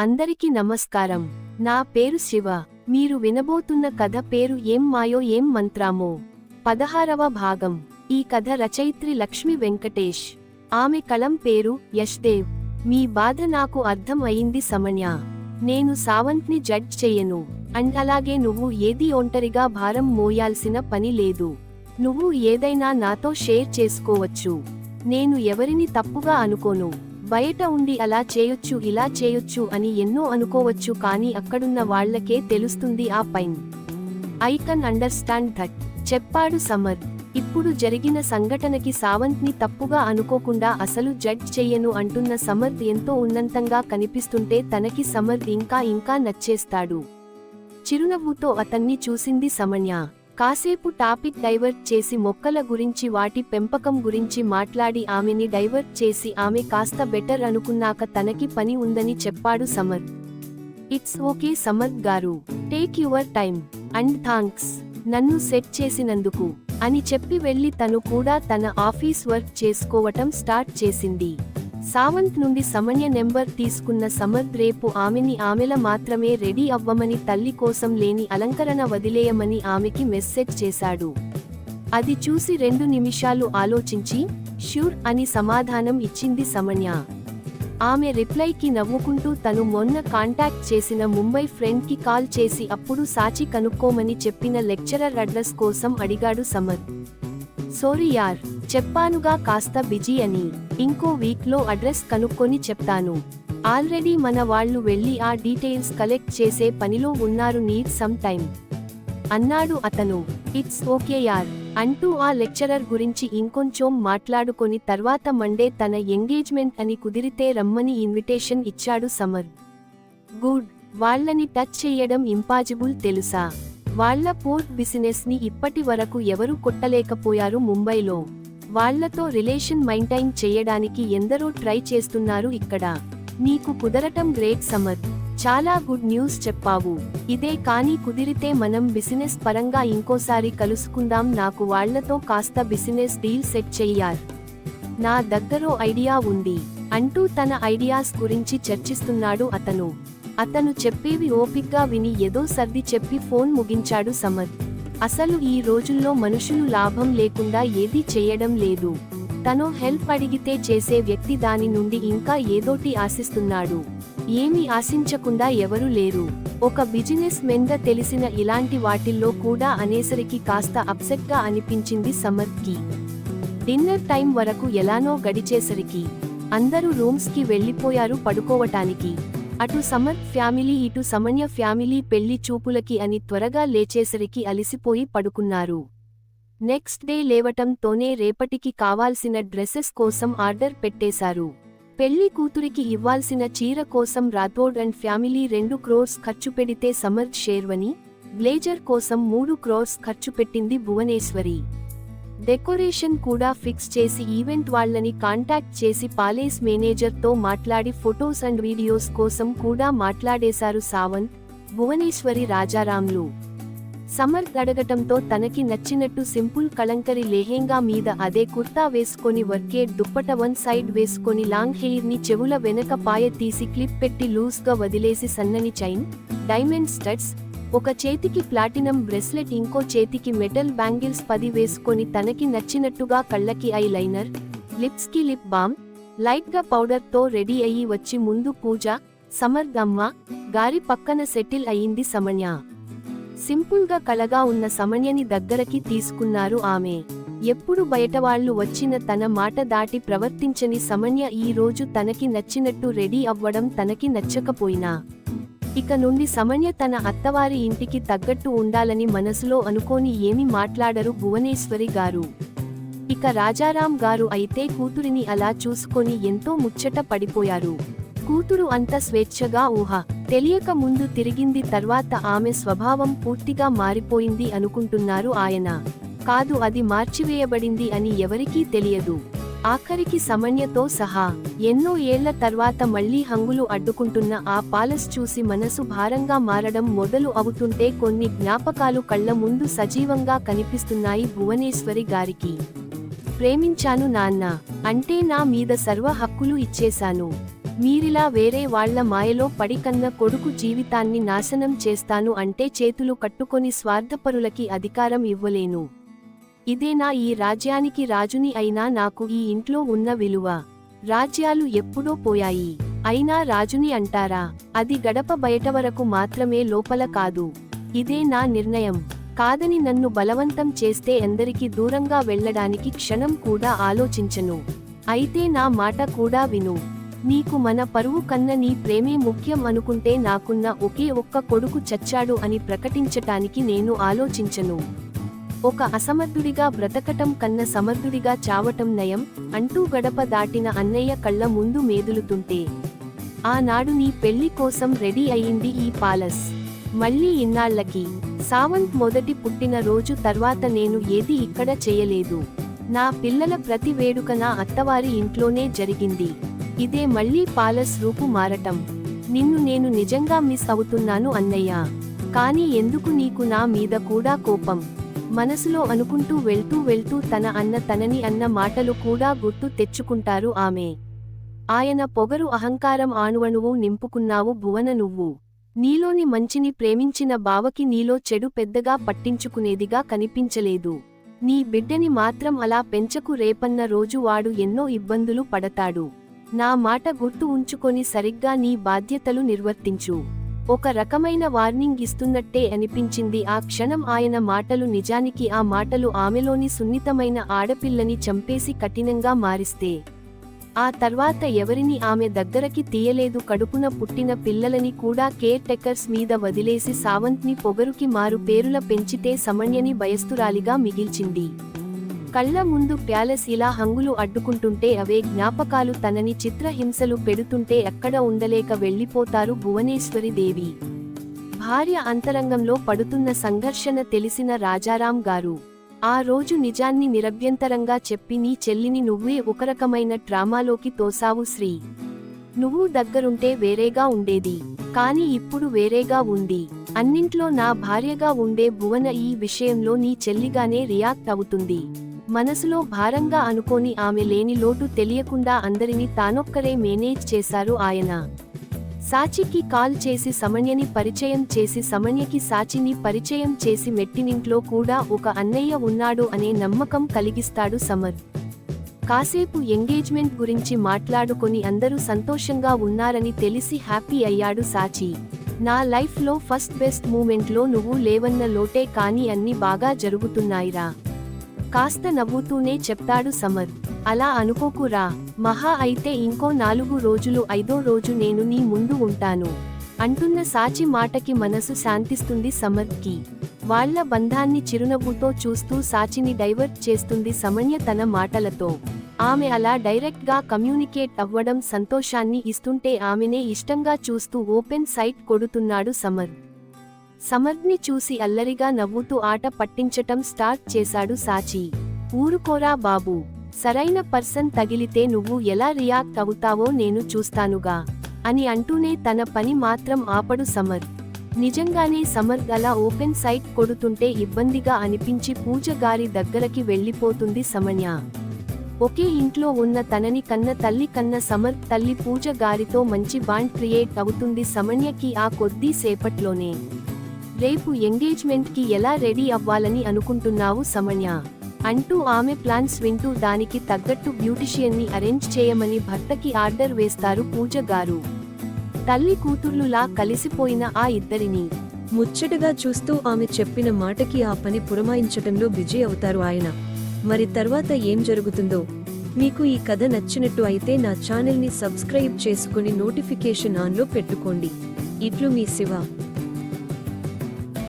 అందరికీ నమస్కారం. నా పేరు శివ. మీరు వినబోతున్న కథ పేరు ఏం మాయో ఏం మంత్రామో. పదహారవ భాగం. ఈ కథ రచయిత్రి లక్ష్మి వెంకటేష్. ఆమె కలం పేరు యష్దేవ్. మీ బాధ నాకు అర్థం అయింది సమన్య. నేను సావంత్ని జడ్జ్ చెయ్యను అండ్ అలాగే నువ్వు ఏది ఒంటరిగా భారం మోయాల్సిన పని లేదు. నువ్వు ఏదైనా నాతో షేర్ చేసుకోవచ్చు. నేను ఎవరిని తప్పుగా అనుకోను. బయట ఉండి అలా చేయొచ్చు ఇలా చేయొచ్చు అని ఎన్నో అనుకోవచ్చు కానీ అక్కడున్న వాళ్ళకే తెలుస్తుంది ఆ pain. I can understand that. చెప్పాడు సమర్. ఇప్పుడు జరిగిన సంఘటనకి సావంత్ని తప్పుగా అనుకోకుండా అసలు జడ్జ్ చెయ్యను అంటున్న సమర్థ్ ఎంతో ఉన్నంతంగా కనిపిస్తుంటే తనకి సమర్థ్ ఇంకా ఇంకా నచ్చేస్తాడు. చిరునవ్వుతో అతన్ని చూసింది సమన్య. కాసేపు టాపిక్ డైవర్ట్ చేసి మొక్కల గురించి వాటి పెంపకం గురించి మాట్లాడి ఆమెని డైవర్ట్ చేసి ఆమె కాస్త బెటర్ అనుకున్నాక తనకి పని ఉందని చెప్పాడు Samar. It's okay Samar garu. Take your time and thanks. నన్ను సెట్ చేసినందుకు అని చెప్పి వెళ్ళి తను కూడా తన ఆఫీస్ వర్క్ చేసుకోవటం స్టార్ట్ చేసింది. సావంత్ నుండి సమన్య నెంబర్ తీసుకున్న సమర్థ్ రేపు ఆమెని ఆమెల మాత్రమే రెడీ అవ్వమని తల్లి కోసం లేని అలంకరణ వదిలేయమని ఆమెకి మెస్సేజ్ చేశాడు. అది చూసి రెండు నిమిషాలు ఆలోచించి ష్యూర్ అని సమాధానం ఇచ్చింది సమన్య. ఆమె రిప్లైకి నవ్వుకుంటూ తను మొన్న కాంటాక్ట్ చేసిన ముంబై ఫ్రెండ్కి కాల్ చేసి అప్పుడు సాచి కనుక్కోమని చెప్పిన లెక్చరర్ అడ్రస్ కోసం అడిగాడు సమర్ సోరీ యార్ చెప్పానుగా కాస్త బిజీ అని. ఇంకో వీక్లో అడ్రస్ కనుక్కొని చెప్తాను. ఆల్రెడీ మన వాళ్ళు వెళ్ళి ఆ డీటెయిల్స్ కలెక్ట్ చేసే పనిలో ఉన్నారు నీడ్ సమ్ టైం అన్నాడు అతను. ఇట్స్ ఓకే యార్. అంటూ ఆ లెక్చరర్ గురించి ఇంకొంచెం మాట్లాడుకొని తర్వాత మండే తన ఎంగేజ్మెంట్ అని కుదిరితే రమ్మని ఇన్విటేషన్ ఇచ్చాడు సమర్. గుడ్. వాళ్ళని టచ్ చేయడం ఇంపాజిబుల్ తెలుసా? వాళ్ళ పోర్ట్ బిజినెస్ని ఇప్పటి వరకు ఎవరు కొట్టలేకపోయారు ముంబైలో. వాళ్ళతో రిలేషన్ మెయింటైన్ చేయడానికి ఎందరో ట్రై చేస్తున్నారు ఇక్కడ. నీకు కుదరటం గ్రేట్ సమర్. చాలా గుడ్ న్యూస్ చెప్పావు. ఇదే కానీ కుదిరితే మనం బిజినెస్ పరంగా ఇంకోసారి కలుసుకుందాం. నాకు వాళ్ళతో కాస్త బిజినెస్ డీల్ సెట్ చెయ్యార్. నా దగ్గరో ఐడియా ఉంది. అంటూ తన ఐడియాస్ గురించి చర్చిస్తున్నాడు అతను. అతను చెప్పేవి ఓపిగ్గా విని ఏదో సర్ది చెప్పి ఫోన్ ముగించాడు సమర్. అసలు ఈ రోజుల్లో మనుషులు లాభం లేకుండా ఏదీ చేయడం లేదు. తను హెల్ప్ అడిగితే చేసే వ్యక్తి దాని నుండి ఇంకా ఏదోటి ఆశిస్తున్నాడు. ఏమీ ఆశించకుండా ఎవరు లేరు. ఒక బిజినెస్ మెన్గా తెలిసిన ఇలాంటి వాటిల్లో కూడా అనేసరికి కాస్త అప్సెట్గా అనిపించింది సమర్కి డిన్నర్ టైం వరకు ఎలానో గడిచేసరికి అందరూ రూమ్స్కి వెళ్ళిపోయారు వెళ్ళిపోయారు పడుకోవటానికి. అటు సమర్ ఫ్యామిలీ ఇటు సమన్య ఫ్యామిలీ పెళ్ళి చూపులకి అని త్వరగా లేచేసరికి అలిసిపోయి పడుకున్నారు. నెక్స్ట్ డే లేవటంతోనే రేపటికి కావాల్సిన డ్రెస్సెస్ కోసం ఆర్డర్ పెట్టేశారు. పెళ్ళి కూతురికి ఇవ్వాల్సిన చీర కోసం రాథోడ్ అండ్ ఫ్యామిలీ రెండు క్రోర్స్ ఖర్చు పెడితే సమర్ షేర్వని బ్లేజర్ కోసం మూడు క్రోర్స్ ఖర్చు పెట్టింది భువనేశ్వరి. డెకరేషన్ కూడా ఫిక్స్ చేసి ఈవెంట్ వాళ్ళని కాంటాక్ట్ చేసి పాలేస్ మేనేజర్తో మాట్లాడి ఫొటోస్ అండ్ వీడియోస్ కోసం కూడా మాట్లాడేశారు సావంత్ భువనేశ్వరి రాజారాంలు. సమర్ అడగటంతో తనకి నచ్చినట్టు సింపుల్ కలంకరి లెహెంగా మీద అదే కుర్తా వేసుకొని వర్కే దుప్పట వన్ సైడ్ వేసుకొని లాంగ్ హెయిర్ని చెవుల వెనక పాయ తీసి క్లిప్ పెట్టి లూజ్గా వదిలేసి సన్నని చైన్ డైమండ్ స్టడ్స్ ఒక చేతికి ప్లాటినం బ్రెస్లెట్ ఇంకో చేతికి మెటల్ బ్యాంగిల్స్ పది వేసుకొని తనకి నచ్చినట్టుగా కళ్ళకి ఐ లైనర్ లిప్స్కి లిప్ బామ్ లైట్గా పౌడర్తో రెడీ అయ్యి వచ్చి ముందు పూజ సమర్గమ్మ గారి పక్కన సెటిల్ అయింది సమన్య. సింపుల్గా కళగా ఉన్న సమన్యని దగ్గరకి తీసుకున్నారు ఆమె. ఎప్పుడు బయటవాళ్ళు వచ్చిన తన మాట దాటి ప్రవర్తించని సమన్య ఈ రోజు తనకి నచ్చినట్టు రెడీ అవ్వడం తనకి నచ్చకపోయినా. ఇక నుండి సమన్య తన అత్తవారి ఇంటికి తగ్గట్టు ఉండాలని మనసులో అనుకోని ఏమి మాట్లాడరు భువనేశ్వరి గారు. ఇక రాజారాం గారు అయితే కూతురిని అలా చూసుకొని ఎంతో ముచ్చట పడిపోయారు. కూతురు అంత స్వేచ్ఛగా ఊహ తెలియక ముందు తిరిగింది తర్వాత ఆమె స్వభావం పూర్తిగా మారిపోయింది అనుకుంటున్నారు ఆయన. కాదు అది మార్చివేయబడింది అని ఎవరికీ తెలియదు. ఆఖరికి సమన్యతో సహా ఎన్నో ఏళ్ళ తర్వాత మళ్ళీ హంగులు అడ్డుకుంటున్న ఆ పాలస్ చూసి మనసు భారంగా మారడం మొదలు అవుతుంటే కొన్ని జ్ఞాపకాలు కళ్ళ ముందు సజీవంగా కనిపిస్తున్నాయి భువనేశ్వరి గారికి. ప్రేమించాను నాన్న అంటే నా మీద సర్వ హక్కులు ఇచ్చేశాను. మీరిలా వేరే వాళ్ళ మాయలో పడికన్న కొడుకు జీవితాన్ని నాశనం చేస్తాను అంటే చేతులు కట్టుకొని స్వార్థపరులకి అధికారం ఇవ్వలేను. ఇదేనా ఈ రాజ్యానికి రాజుని అయినా నాకు ఈ ఇంట్లో ఉన్న విలువ. రాజ్యాలు ఎప్పుడో పోయాయి. అయినా రాజుని అంటారా? అది గడప బయట వరకు మాత్రమే లోపల కాదు. ఇదే నా నిర్ణయం. కాదని నన్ను బలవంతం చేస్తే ఎందరికి దూరంగా వెళ్ళడానికి క్షణం కూడా ఆలోచించను. అయితే నా మాట కూడా విను. నీకు మన పరువు కన్న నీ ప్రేమే ముఖ్యం అనుకుంటే నాకున్న ఒకే ఒక్క కొడుకు చచ్చాడు అని ప్రకటించటానికి నేను ఆలోచించను. ఒక అసమర్థుడిగా బ్రతకటం కన్న సమర్థుడిగా చావటం నయం అంటూ గడప దాటిన అన్నయ్య కళ్ళ ముందు మేదులుతుంటే ఆనాడు నీ పెళ్ళి కోసం రెడీ అయింది ఈ పాలస్ మళ్ళీ ఇన్నాళ్ళకి సావంత్ మొదటి పుట్టిన రోజు తర్వాత నేను ఏది ఇక్కడ చేయలేదు. నా పిల్లల ప్రతి వేడుక నా అత్తవారి ఇంట్లోనే జరిగింది. ఇదే మళ్ళీ పాలస్ రూపు మారటం. నిన్ను నేను నిజంగా మిస్ అవుతున్నాను అన్నయ్య. కానీ ఎందుకు నీకు నా మీద కూడా కోపం? మనసులో అనుకుంటూ వెళ్తూ వెళ్తూ తన అన్న తనని అన్న మాటలు కూడా గుర్తు తెచ్చుకుంటారు ఆమె. ఆయన పొగరు అహంకారం ఆణువణువు నింపుకున్నావు భువన నువ్వు. నీలోని మంచిని ప్రేమించిన బావకి నీలో చెడు పెద్దగా పట్టించుకునేదిగా కనిపించలేదు. నీ బిడ్డని మాత్రం అలా పెంచకు రేపన్న రోజు వాడు ఎన్నో ఇబ్బందులు పడతాడు. నా మాట గుర్తు ఉంచుకొని సరిగ్గా నీ బాధ్యతలు నిర్వర్తించు. ఒక రకమైన వార్నింగ్ ఇస్తున్నట్టే అనిపించింది. ఆ క్షణం ఆయన మాటలు నిజానికి ఆ మాటలు ఆమెలోని సున్నితమైన ఆడపిల్లని చంపేసి కఠినంగా మారిస్తే. ఆ తర్వాత ఎవరిని ఆమె దగ్గరకి తీయలేదు. కడుపున పుట్టిన పిల్లలని కూడా కేర్ టెకర్స్ మీద వదిలేసి సావంత్ని పొగరుకి మారు పేరుల పెంచితే సమన్యని భయస్థురాలిగా మిగిల్చింది. కళ్ళ ముందు ప్యాలెస్ ఇలా హంగులు అడ్డుకుంటుంటే అవే జ్ఞాపకాలు తనని చిత్రహింసలు పెడుతుంటే ఎక్కడ ఉండలేక వెళ్ళిపోతారు భువనేశ్వరి దేవి. భార్య అంతరంగంలో పడుతున్న సంఘర్షణ తెలిసిన రాజారాం గారు. ఆ రోజు నిజాన్ని నిరభ్యంతరంగా చెప్పి నీ చెల్లిని నువ్వే ఒక రకమైన డ్రామాలోకి తోసావు శ్రీ. నువ్వు దగ్గరుంటే వేరేగా ఉండేది. కాని ఇప్పుడు వేరేగా ఉంది. అన్నింట్లో నా భార్యగా ఉండే భువన ఈ విషయంలో నీ చెల్లిగానే రియాక్ట్ అవుతుంది. మనసులో భారంగా అనుకోని ఆమె లేని లోటు తెలియకుండా అందరినీ తానొక్కరే మేనేజ్ చేశారు ఆయన. సాచికి కాల్ చేసి సమన్యని పరిచయం చేసి సమన్యకి సాచిని పరిచయం చేసి మెట్టినింట్లో కూడా ఒక అన్నయ్య ఉన్నాడు అనే నమ్మకం కలిగిస్తాడు సమర్. కాసేపు ఎంగేజ్మెంట్ గురించి మాట్లాడుకొని అందరూ సంతోషంగా ఉన్నారని తెలిసి హ్యాపీ అయ్యాడు సాచి. నా లైఫ్లో ఫస్ట్ బెస్ట్ మూమెంట్లో నువ్వు లేవన్న లోటే కానీ అన్ని బాగా జరుగుతున్నాయిరా. కాస్త నవ్వుతూనే చెప్తాడు సమర్. అలా అనుకోకురా మహా అయితే ఇంకో నాలుగు రోజులు ఐదో రోజు నేను నీ ముందు ఉంటాను. అంటున్న సాచి మాటకి మనసు శాంతిస్తుంది సమర్కి. వాళ్ళ బంధాన్ని చిరునవ్వుతో చూస్తూ సాచిని డైవర్ట్ చేస్తుంది సమన్య తన మాటలతో. ఆమె అలా డైరెక్ట్గా కమ్యూనికేట్ అవ్వడం సంతోషాన్ని ఇస్తుంటే ఆమెనే ఇష్టంగా చూస్తూ ఓపెన్ సైట్ కొడుతున్నాడు సమర్. సమర్ని చూసి అల్లరిగా నవ్వుతూ ఆట పట్టించటం స్టార్ట్ చేశాడు సాచి. ఊరుకోరా బాబు. సరైన పర్సన్ తగిలితే నువ్వు ఎలా రియాక్ట్ అవుతావో నేను చూస్తానుగా అని అంటూనే తన పని మాత్రం ఆపడు సమర్. నిజంగానే సమర్ అలా ఓపెన్ సైట్ కొడుతుంటే ఇబ్బందిగా అనిపించి పూజ గారి దగ్గరకి వెళ్ళిపోతుంది సమన్య. ఒకే ఇంట్లో ఉన్న తనని కన్న తల్లి కన్న సమర్ తల్లి పూజ గారితో మంచి బాండ్ క్రియేట్ అవుతుంది సమన్యకి ఆ కొద్దీ సేపట్లోనే. రేపు ఎంగేజ్మెంట్కి ఎలా రెడీ అవ్వాలని అనుకుంటున్నావు సమన్య? అంటూ ఆమె ప్లాన్స్ వింటూ దానికి తగ్గట్టు బ్యూటిషియన్ని అరేంజ్ చేయమని భర్తకి ఆర్డర్ వేస్తారు పూజ గారు. తల్లి కూతుర్లులా కలిసిపోయిన ఆ ఇద్దరిని. ముచ్చటగా చూస్తూ ఆమె చెప్పిన మాటకి ఆ పని పురమాయించటంలో బిజీ అవుతారు ఆయన. మరి తర్వాత ఏం జరుగుతుందో? మీకు ఈ కథ నచ్చినట్టు అయితే నా ఛానల్ని సబ్స్క్రైబ్ చేసుకుని నోటిఫికేషన్ ఆన్లో పెట్టుకోండి. ఇట్లు మీ శివ.